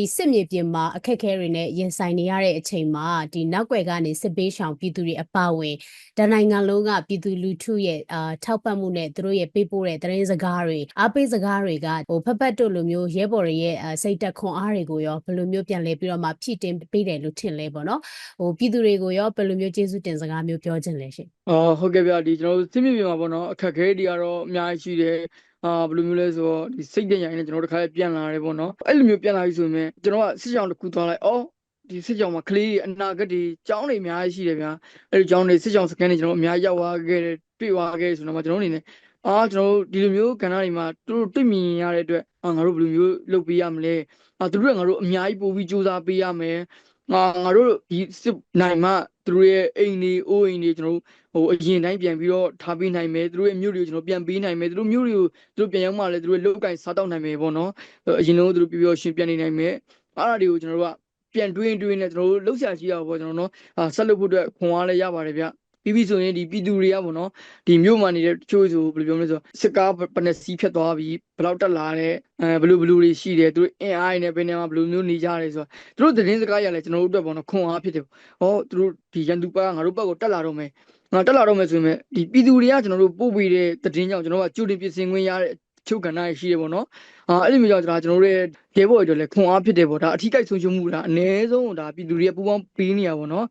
ဒီစစ်မြေပြင်မှာအခက်အခဲတွေနဲ့ရင်ဆိုင်နေရတဲ့အချိန်မှာဒီနောက်ွယ်ကနေစစ်ပေးရှောင်ပြည်သူတွေအပါအဝင်တနိုင်ငံလုံးကပြည်သူလူထုရဲ့အာထောက်ပံ့မှုနဲ့သူတို့ရဲ့ပေးပို့တဲ့သတင်းစကားတွေအားပေးစကားတွေကဟိုဖက်ဖက်တို့လိုမျိုးရဲဘော်တွေရဲ့အာစိတ်တက်ခွန်အားတွေကိုရောဘယ်လိုမျိုးပြန်လဲပြီးတော့မှဖြည့်တင်ပေးတယ်လို့ထင်လဲပေါ့နော်ဟိုပြည်သူတွေကိုရောဘယ်လိုမျိုးကျေးဇူးတင်စကားမျိုးပြောချင်လဲရှင်အော်ဟုတ်ကဲ့ဗျဒီကျွန်တော်တို့စစ်မြေပြင်မှာပေါ့နော်အခက်အခဲတွေကတော့အများကြီးရှိတယ် အာဘယ်လိုမျိုးလဲဆိုတော့ဒီစိတ်တရိုင်နဲ့ကျွန်တော်တို့တစ်ခါလေးပြန်လာတယ်ပေါ့နော်အဲ့လိုမျိုးပြန်လာပြီဆိုရင်ကျွန်တော်ကစစ်ကြောင်တစ်ခုသွားလိုက်အော်ဒီစစ်ကြောင်မှာကလေးတွေအနာဂတ်တွေကျောင်းတွေအများကြီးရှိတယ်ဗျာအဲ့ဒီကျောင်းတွေစစ်ကြောင်စကန်တွေကျွန်တော်အများကြီးရောက်သွားခဲ့တယ်တွေ့သွားခဲ့ဆိုတော့မှကျွန်တော်အနေနဲ့အာကျွန်တော်တို့ဒီလိုမျိုးကဏ္ဍတွေမှာသူတို့တွေ့မြင်ရတဲ့အတွက်အာငါတို့ဘယ်လိုမျိုးလုပ်ပေးရမလဲအာသူတို့ကငါတို့အများကြီးပို့ပြီးစူးစမ်းပေးရမယ်ငါငါတို့ဒီစစ်နိုင်မှ သူတို့ရဲ့အိမ်တွေအိုးအိမ်တွေကျွန်တော်တို့ဟိုအရင်တိုင်းပြန်ပြီးတော့ထားပေးနိုင်မယ်သူတို့ရဲ့မြို့တွေကိုကျွန်တော်ပြန်ပေးနိုင်မယ်သူတို့မြို့တွေကိုသူတို့ပြန်ရောက်မှလည်းသူတို့လောက်ကင်စားတောက်နိုင်မယ်ပေါ့နော်အရင်လုံးသူတို့ပြပြရှင်ပြန်နေနိုင်မယ်အဲ့ဒါတွေကိုကျွန်တော်တို့ကပြန်တွေးတွေးနဲ့ကျွန်တော်တို့လှုပ်ရှားကြည့်ရအောင်ပေါ့ကျွန်တော်နော်အာဆက်လုပ်ဖို့အတွက်ခွန်အားလည်းရပါတယ်ဗျ ပြီးပြီဆိုရင်ဒီပြည်သူတွေကပေါ့နော်ဒီမြို့မှာနေတဲ့တချို့ဆိုဘယ်လိုပြောမလဲဆိုစစ်ကားဘယ်နှစီးဖြတ်သွားပြီဘယ်လောက်တက်လာတဲ့အဲဘယ်လိုဘယ်လိုတွေရှိတယ်သူတို့အင်အားနဲ့ဘယ်နေမှာဘယ်လိုမျိုးနေကြရဲဆိုတော့သူတို့သတင်းစကားရလဲကျွန်တော်တို့အတွက်ပေါ့နော်ခွန်အားဖြစ်တယ်ဟောသူတို့ဒီရန်သူပါကငါတို့ဘက်ကိုတက်လာတော့မယ်ငါတက်လာတော့မယ်ဆိုရင်ဒီပြည်သူတွေကကျွန်တော်တို့ပို့ပေးတဲ့သတင်းကြောင့်ကျွန်တော်တို့ကကြိုတင်ပြင်ဆင်ခွင့်ရတဲ့ချုပ်ကဏ္ဍရှိရပေါ့နော်အာအဲ့ဒီမျိုးကြောင့်ကျွန်တော်တို့ရဲ့ရဲဘော်တွေလည်းခွန်အားဖြစ်တယ်ပေါ့ဒါအထီးကိုက်ဆုံးရှုံးမှုဒါအ ਨੇ ဆုံးဒါပြည်သူတွေကပူပေါင်းပေးနေရပေါ့နော်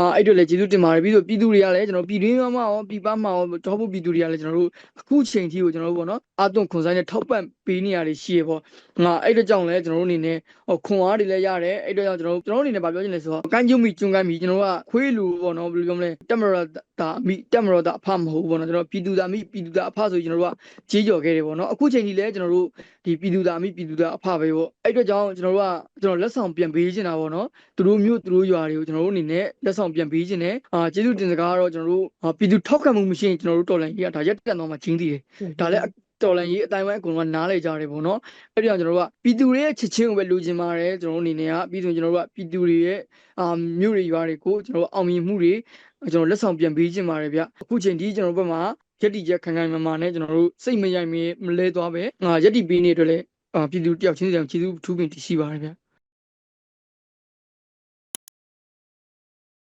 အာအဲ့တို့လည်းကျေးဇူးတင်ပါတယ်ပြီးတော့ပြည်သူတွေကလည်းကျွန်တော်ပြည်တွင်းမှာရောပြည်ပမှာရောတော့ဖို့ပြည်သူတွေကလည်းကျွန်တော်တို့အခုချိန်ထိကိုကျွန်တော်တို့ပေါ့နော်အာသွန်ခွန်ဆိုင်နဲ့ထောက်ပံ့ပေးနေရတယ်ရှိရပေါ့ငါအဲ့တို့ကြောင့်လည်းကျွန်တော်တို့အနေနဲ့ဟိုခွန်အားတွေလည်းရတယ်အဲ့တို့ကြောင့်ကျွန်တော်တို့ကျွန်တော်တို့အနေနဲ့ဗာပြောချင်လဲဆိုတော့ကမ်းကျုံမီကျွန်းကမ်းမီကျွန်တော်တို့ကခွေးလူပေါ့နော်ဘယ်လိုပြောမလဲတက်မရတာမိတက်မရတာအဖမဟုတ်ဘူးပေါ့နော်ကျွန်တော်ပြည်သူသားမိပြည်သူသားအဖဆိုကျွန်တော်တို့ကကြေးကြော်ခဲ့တယ်ပေါ့နော်အခုချိန်ထိလည်းကျွန်တော်တို့ဒီပြည်သူသားမိပြည်သူသားအဖပဲပေါ့အဲ့တို့ကြောင့်ကျွန်တော်တို့ကကျွန်တော်လက်ဆောင်ပြန်ပေးချင်တာပေါ့နော်သူတို့မျိုးသူတို့ရွာတွေကိုကျွန်တော်တို့အနေနဲ့လက်ဆောင်ပြန်ပေးချင်တယ်အာကျေးဇူးတင်စကားကတော့ကျွန်တော်တို့ပြည်သူထောက်ခံမှုမရှိရင်ကျွန်တော်တို့တော်လိုင်းကြီးကဒါရက်တက်တော့မှချင်းတည်တယ်ဒါလည်းတော်လန်ရေးအတိုင်းဝိုင်းအကုန်လုံးကနားလေကြတယ်ပေါ့နော်အဲ့ဒီကြောင့်ကျွန်တော်တို့ကပြည်သူတွေရဲ့ချစ်ချင်းကိုပဲလိုချင်ပါတယ်ကျွန်တော်တို့အနေနဲ့ကပြီးဆိုကျွန်တော်တို့ကပြည်သူတွေရဲ့အာမြို့တွေရွာတွေကိုကျွန်တော်တို့အောင်မြင်မှုတွေကျွန်တော်လက်ဆောင်ပြန်ပေးချင်ပါတယ်ဗျအခုချိန်ဒီကျွန်တော်တို့ဘက်မှာရက်တီချက်ခံခံမမာနဲ့ကျွန်တော်တို့စိတ်မရိုက်မမလဲသွားပဲငါရက်တီပေးနေအတွက်လည်းအာပြည်သူတယောက်ချင်းစီအောင်ကျေးဇူးထူးပင်တရှိပါတယ်ဗျ